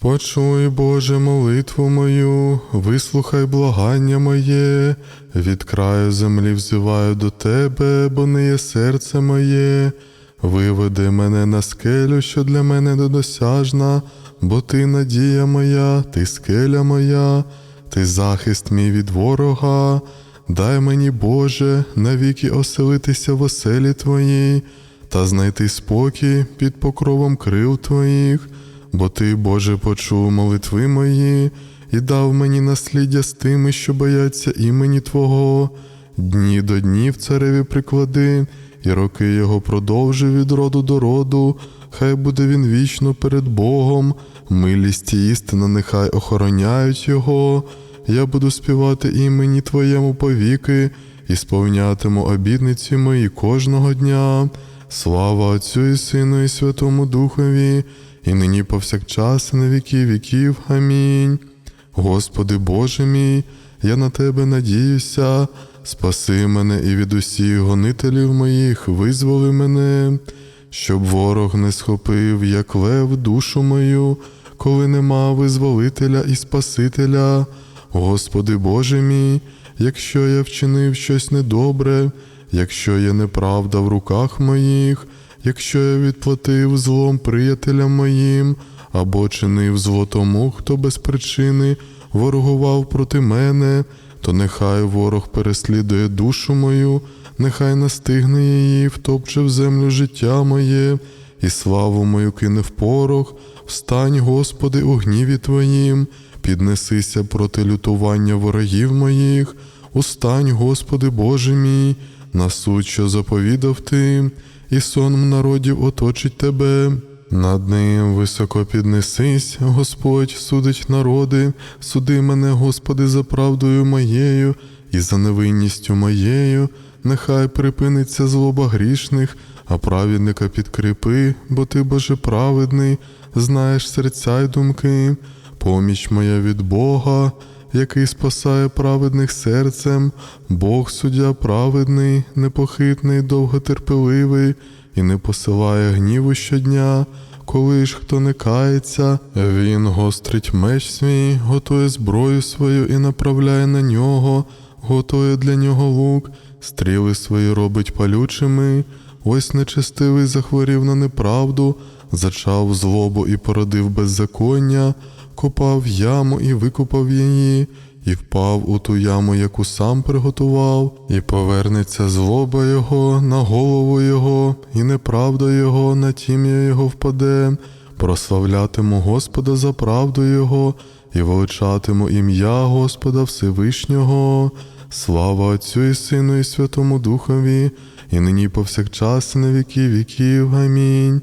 Почуй, Боже, молитву мою, вислухай благання моє, від краю землі взиваю до Тебе, бо не є серце моє. Виведи мене на скелю, що для мене недосяжна, бо ти надія моя, ти скеля моя, ти захист мій від ворога. Дай мені, Боже, навіки оселитися в оселі Твоїй та знайти спокій під покровом крил Твоїх, бо Ти, Боже, почув молитви мої і дав мені насліддя з тими, що бояться імені Твого. Дні до днів цареві приклади, і роки його продовжив від роду до роду, хай буде він вічно перед Богом, милість і істина нехай охороняють його. Я буду співати імені Твоєму повіки і сповнятиму обідниці мої кожного дня. Слава Отцю і Сину, і Святому Духові, і нині повсякчас, і на віки віків. Амінь. Господи Боже мій, я на Тебе надіюся, спаси мене і від усіх гонителів моїх, визволи мене, щоб ворог не схопив, як лев, душу мою, коли нема визволителя і Спасителя. Господи Боже мій, якщо я вчинив щось недобре, якщо є неправда в руках моїх, якщо я відплатив злом приятелям моїм, або чинив зло тому, хто без причини ворогував проти мене, то нехай ворог переслідує душу мою, нехай настигне її, втопче в землю життя моє, і славу мою кине в порох. Встань, Господи, у гніві Твоїм, піднесися проти лютування ворогів моїх, устань, Господи Боже мій, на суд, що заповідав Ти, і сон народів оточить Тебе. Над ним високо піднесись, Господь судить народи, суди мене, Господи, за правдою моєю і за невинністю моєю, нехай припиниться злоба грішних, а праведника підкріпи, бо ти, Боже праведний, знаєш серця й думки, поміч моя від Бога, який спасає праведних серцем, Бог суддя праведний, непохитний, довготерпеливий і не посилає гніву щодня. Коли ж хто не кається, він гострить меч свій, готує зброю свою і направляє на нього, готує для нього лук, стріли свої робить палючими. Ось нечестивий захворів на неправду, зачав злобу і породив беззаконня, копав яму і викопав її, і впав у ту яму, яку сам приготував, і повернеться злоба його на голову його, і неправда його на тім'я його впаде. Прославлятиму Господа за правду Його і величатиму ім'я Господа Всевишнього. Слава Отцю і Сину, і Святому Духові, і нині повсякчас, і на віки віків. Амінь.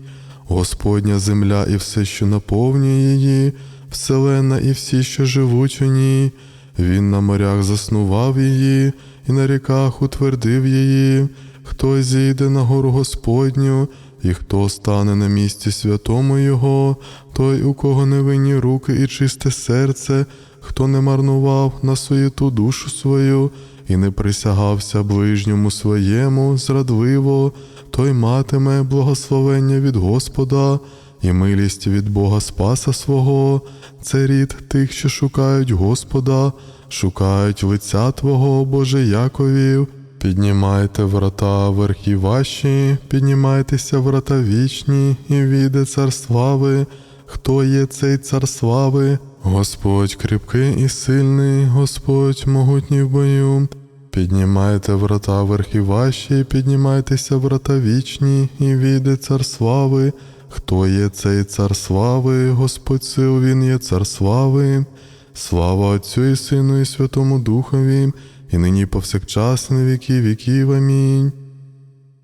Господня земля і все, що наповнює її, вселена і всі, що живуть у ній. Він на морях заснував її, і на ріках утвердив її. Хто зійде на гору Господню, і хто стане на місці святому Його, той, у кого невинні руки і чисте серце, хто не марнував на суєту душу свою і не присягався ближньому своєму зрадливо, той матиме благословення від Господа і милість від Бога Спаса свого, це рід тих, що шукають Господа, шукають лиця Твого, Боже Яковів. Піднімайте врата верхі ваші, піднімайтеся врата вічні, і війде цар слави. Хто є цей цар слави? Господь кріпкий і сильний, Господь могутній в бою. Піднімайте врата верхі ваші, піднімайтеся врата вічні, і війде цар слави. Хто є цей цар слави? Господь сил, він є цар слави. Слава Отцю і Сину, і Святому Духові, і нині повсякчас, на віки віків. Амінь.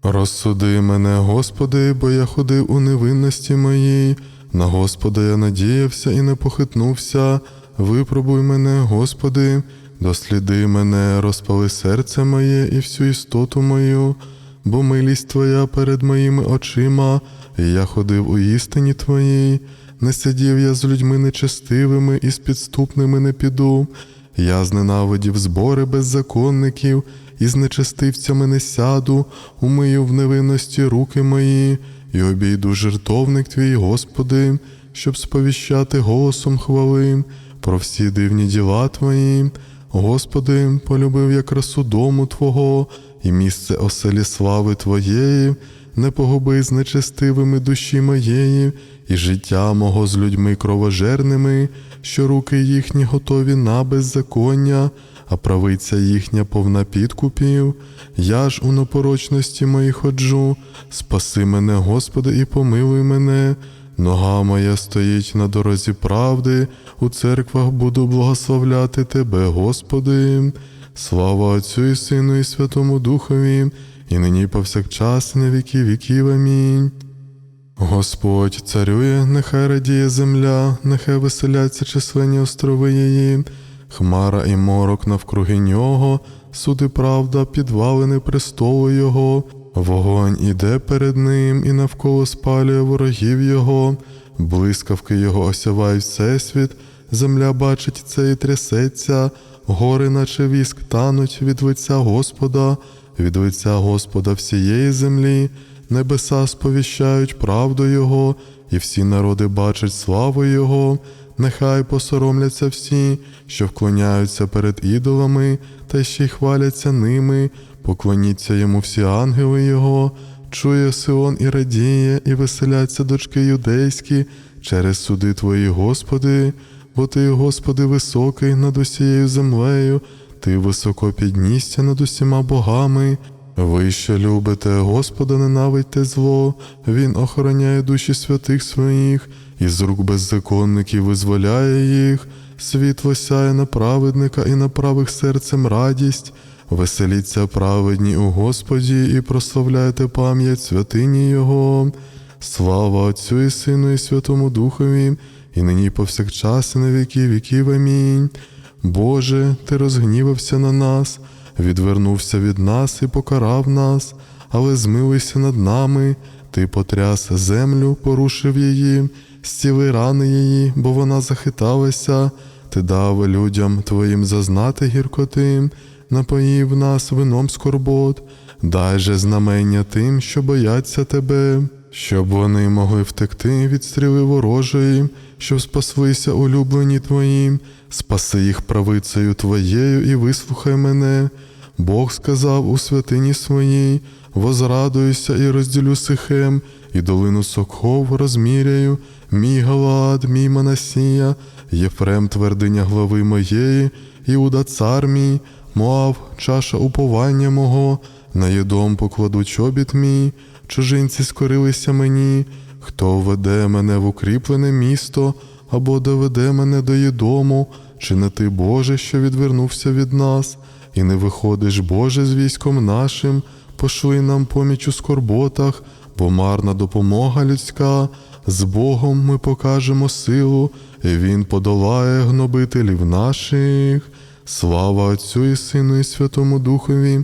Розсуди мене, Господи, бо я ходив у невинності моїй. На Господа я надіявся і не похитнувся. Випробуй мене, Господи, досліди мене, розпали серце моє і всю істоту мою, бо милість Твоя перед моїми очима, і я ходив у істині Твоїй. Не сидів я з людьми нечестивими і з підступними не піду. Я зненавидів збори беззаконників, і з нечестивцями не сяду, умию в невинності руки мої, і обійду жертовник твій, Господи, щоб сповіщати голосом хвалим про всі дивні діла Твої. Господи, полюбив я красу дому Твого і місце оселі слави Твоєї, не погуби з нечестивими душі моєї, і життя мого з людьми кровожерними, що руки їхні готові на беззаконня, а правиця їхня повна підкупів. Я ж у непорочності моїй ходжу, спаси мене, Господи, і помилуй мене. Нога моя стоїть на дорозі правди, у церквах буду благословляти Тебе, Господи. Слава Отцю і Сину, і Святому Духові, і нині повсякчас, і на віки віків. Амінь. Господь царює, нехай радіє земля, нехай веселяться численні острови її, хмара і морок навкруги нього, суди правда, підвалини престолу Його, вогонь іде перед ним і навколо спалює ворогів Його, блискавки Його осявають всесвіт, земля бачить це і трясеться, гори, наче віск, тануть від лиця Господа, від лиця Господа всієї землі. Небеса сповіщають правду Його, і всі народи бачать славу Його, нехай посоромляться всі, що вклоняються перед ідолами, та ще й хваляться ними, поклоніться йому всі ангели Його, чує Сион і радіє, і веселяться дочки юдейські через суди Твої, Господи, бо Ти, Господи, високий над усією землею, Ти високо піднісся над усіма богами. Ви, що любите Господа, ненавидьте зло, Він охороняє душі святих своїх, і з рук беззаконників визволяє їх, світло сяє на праведника і на правих серцем радість. Веселіться праведні у Господі і прославляйте пам'ять святині Його. Слава Отцю і Сину, і Святому Духові, і нині повсякчас, і на віки віків. Амінь. Боже, Ти розгнівався на нас відвернувся від нас і покарав нас, але змилися над нами, ти потряс землю, порушив її, стіли рани її, бо вона захиталася, ти дав людям твоїм зазнати гіркоти, напоїв нас вином скорбот, дай же знамення тим, що бояться тебе, щоб вони могли втекти від стріли ворожої, щоб спаслися улюблені твої, спаси їх правицею твоєю і вислухай мене. Бог сказав у святині своїй, возрадуюся і розділю сихем, і долину соков розміряю, мій Галаад, мій Манасія, Єфрем твердиня глави моєї, Іуда цар мій, Моав, чаша уповання мого, на єдом покладу чобіт мій, чужинці скорилися мені, хто введе мене в укріплене місто, або доведе мене до їдому, чи не ти, Боже, що відвернувся від нас, і не виходиш, Боже, з військом нашим, пошли нам поміч у скорботах, бо марна допомога людська, з Богом ми покажемо силу, і Він подолає гнобителів наших. Слава Отцю і Сину, і Святому Духові,